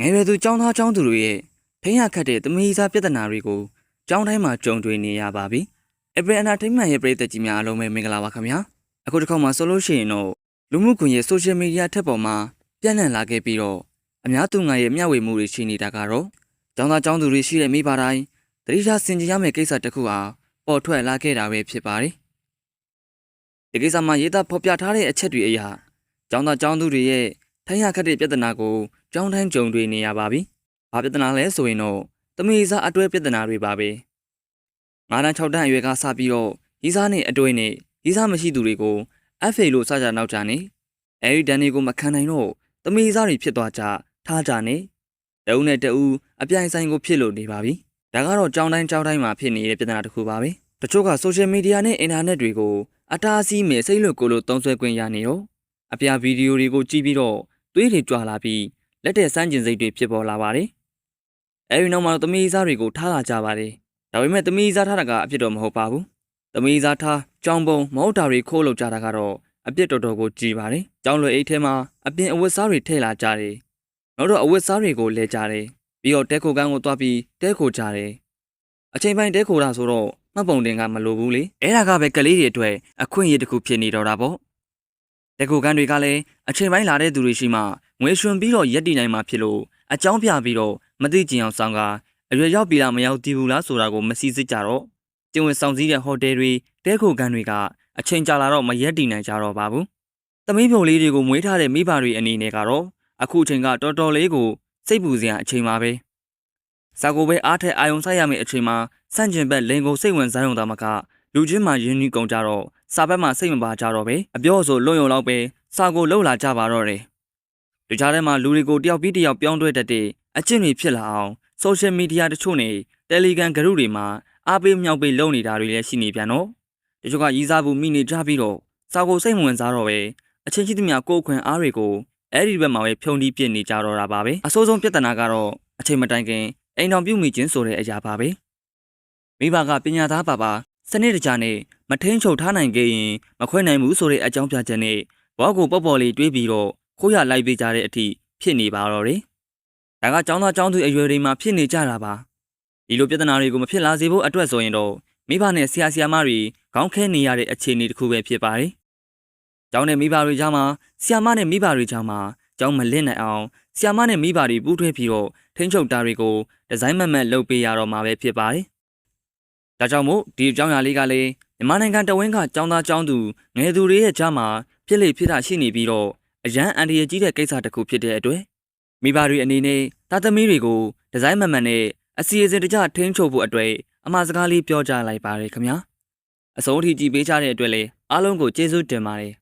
ငယ်ရွယ်သူចောင်းသားចောင်းသူတွေရဲ့ထိန်းရခတ်တဲ့သမီးစားပြဿနာတွေကိုចောင်းတိုင်းမှာကြုံတွေ့နေရပါပြီ။ April Entertainment ရဲ့ပရိသတ်ကြီးများအားလုံးပဲမင်္ဂလာပါခင်ဗျာ။အခုတစ်ခေါက်မှာဆိုလို့ရှိရင်တော့လူမှုကွန်ရက် social media ထက်ပေါ်မှာပြန့်နှံ့လာခဲ့ပြီးတော့အများသူငါရဲ့မျှဝေမှုတွေရှိနေတာကတော့ចောင်းသားចောင်းသူတွေရှိတဲ့မိဘတိုင်းတတိယဆင်ခြင်ရမယ့်ကိစ္စတစ်ခုဟာပေါ်ထွက်လာခဲ့တာပဲဖြစ်ပါတယ်။ဒီကိစ္စမှာရေးသားဖော်ပြထားတဲ့အချက်တွေအရចောင်းသားចောင်းသူတွေရဲ့ ထိုင်းရခတ်တဲ့ပြဿနာကိုကြောင်းတိုင်းကြုံတွေ့နေရပါပြီ။ဘာပြဿနာလဲဆိုရင်တော့သမီးစားအတွဲပြဿနာတွေပါပဲ။ငါးတန်း6တန်းအရွယ်ကစပြီးတော့ရီးစားနဲ့အတွဲနဲ့ရီးစားမရှိသူတွေကို FA လို့စကြနောက်ကြနေ။အဲဒီတန်းတွေကိုမခံနိုင်တော့သမီးစားတွေဖြစ်သွားကြထားကြနေ။တအုပ်နဲ့တအုပ်အပြိုင်ဆိုင်ကိုဖြစ်လို့နေပါပြီ။ဒါကတော့ကြောင်းတိုင်းကြောင်းတိုင်းမှာဖြစ်နေတဲ့ပြဿနာတစ်ခုပါပဲ။တချို့က social media နဲ့ internet တွေကိုအတားအဆီးမဲ့စိတ်လွတ်ကိုလို့သုံးဆွဲခွင့်ရနေတော့အပြာဗီဒီယိုတွေကိုကြည့်ပြီးတော့ သွေးတွေကြွာလာပြီးလက်တဲ့စမ်းကျင်စိတ်တွေဖြစ်ပေါ်လာပါတယ်။အဲဒီနောက်မှာတော့သမီးစားတွေကိုထားလာကြပါတယ်။ဒါပေမဲ့သမီးစားထားတာကအပြစ်တော့မဟုတ်ပါဘူး။သမီးစားထားကြောင်ပုံမဟုတ်တာတွေခိုးလုပ်ကြတာကတော့အပြစ်တော်တော်ကိုကြီးပါတယ်။ကြောင်လွယ်အိတ်ထဲမှာအပြင်အဝတ်စားတွေထည့်လာကြတယ်။နောက်တော့အဝတ်စားတွေကိုလဲကြတယ်။ပြီးတော့တဲခိုကန်းကိုသွားပြီးတဲခိုကြတယ်။အချိန်ပိုင်းတဲခိုတာဆိုတော့မှတ်ပုံတင်ကမလိုဘူးလေ။အဲ့ဒါကပဲကလေးတွေအတွက်အခွင့်အရေးတစ်ခုဖြစ်နေတော့တာပေါ့။ တဲခိုကန်းတွေကလည်းအချိန်ပိုင်းလာတဲ့သူတွေရှိမှငွေရွှင်ပြီးတော့ရက်တည်နိုင်မှာဖြစ်လို့အကြောင်းပြပြီးတော့မသိကျင်အောင်ဆောင်ကအရွယ်ရောက်ပြီလားမရောက်သေးဘူးလားဆိုတာကိုမစည်းစစ်ကြတော့တင်ဝင်ဆောင်စည်းတဲ့ဟိုတယ်တွေတဲခိုကန်တွေကအချိန်ကြာလာတော့မရက်တည်နိုင်ကြတော့ပါဘူး။သမီးပြုံလေးတွေကိုမွေးထားတဲ့မိဘတွေအနေနဲ့ကတော့အခုအချိန်ကတော်တော်လေးကိုစိတ်ပူစရာအချိန်ပါပဲ။စာကိုပဲအားထက်အာယုံဆိုင်ရမယ့်အချိန်မှာစန့်ကျင်ဘက်လင်ကိုစိတ်ဝင်စားရုံသာမကလူချင်းမှရင်းနှီးကုန်ကြတော့ စာဘက်မှစိတ်မပါကြတော့ပဲအပြောဆိုလွံ့ရုံလောက်ပဲစာကိုလှုပ်လာကြပါတော့တယ်။ဒီကြားထဲမှာလူတွေကိုတယောက်ပြီးတယောက်ပြောင်းလဲတတ်တဲ့အကျင့်တွေဖြစ်လာအောင် social media တချို့နဲ့ Telegram group တွေမှာအားပေးမြောက်ပေးလုပ်နေတာတွေလည်းရှိနေပြန်တော့တချို့ကရီးစားဘူးမိနေကြပြီးတော့စာကိုစိတ်မဝင်စားတော့ပဲအချင်းချင်းသမျှကိုယ်ခွင်အားတွေကိုအဲ့ဒီဘက်မှာပဲဖြုံတီးပြစ်နေကြတော့တာပါပဲအဆိုးဆုံးပြဿနာကတော့အချိန်မတိုင်ခင်အိမ်တော်ပြုတ်မိခြင်းဆိုတဲ့အရာပါပဲမိဘကပညာသားပါပါ စနစ်တကျနဲ့မထင်းချုပ်ထားနိုင်ခဲ့ရင်မခွဲနိုင်ဘူးဆိုတဲ့အကြောင်းပြချက်နဲ့ဘောကိုပေါ့ပေါ်လေးတွေးပြီးတော့ခိုးရလိုက်ပေးကြတဲ့အထိဖြစ်နေပါတော့တယ်ဒါကចောင်းသားចောင်းသူအရွယ်တွေမှာဖြစ်နေကြတာပါဒီလိုပြဿနာတွေကိုမဖြစ်လာစေဖို့အတွက်ဆိုရင်တော့မိဘနဲ့ဆရာဆရာမတွေခေါင်းခဲနေရတဲ့အခြေအနေတစ်ခုပဲဖြစ်ပါတယ်။ကျောင်းနဲ့မိဘတွေကြားမှာဆရာမနဲ့မိဘတွေကြားမှာကျောင်းမလင့်နိုင်အောင်ဆရာမနဲ့မိဘတွေပူးထွေးပြီးတော့ထိန်းချုပ်တာတွေကိုဒီဇိုင်းမမတ်လုပ်ပေးရတော့မှာပဲဖြစ်ပါတယ်။ ဒါကြောင့်မို့ဒီအကြောင်းအရာလေးကလည်းမြန်မာနိုင်ငံတဝင်းကကျောင်းသားကျောင်းသူငယ်သူတွေရဲ့ကြားမှာဖြစ်လေဖြစ်တာရှိနေပြီးတော့အရန်အန်ဒီရကြီးတဲ့ကိစ္စတစ်ခုဖြစ်တဲ့အတွက်မိဘတွေအနေနဲ့သားသမီးတွေကိုဒီဇိုင်းမမတ်နဲ့အစီအစဉ်တကျထိန်းချုပ်ဖို့အတွက်အမှားစကားလေးပြောကြလိုက်ပါရခင်ဗျာအစိုးရထိကြည်ပေးကြတဲ့အတွက်လည်းအားလုံးကိုကျေးဇူးတင်ပါတယ်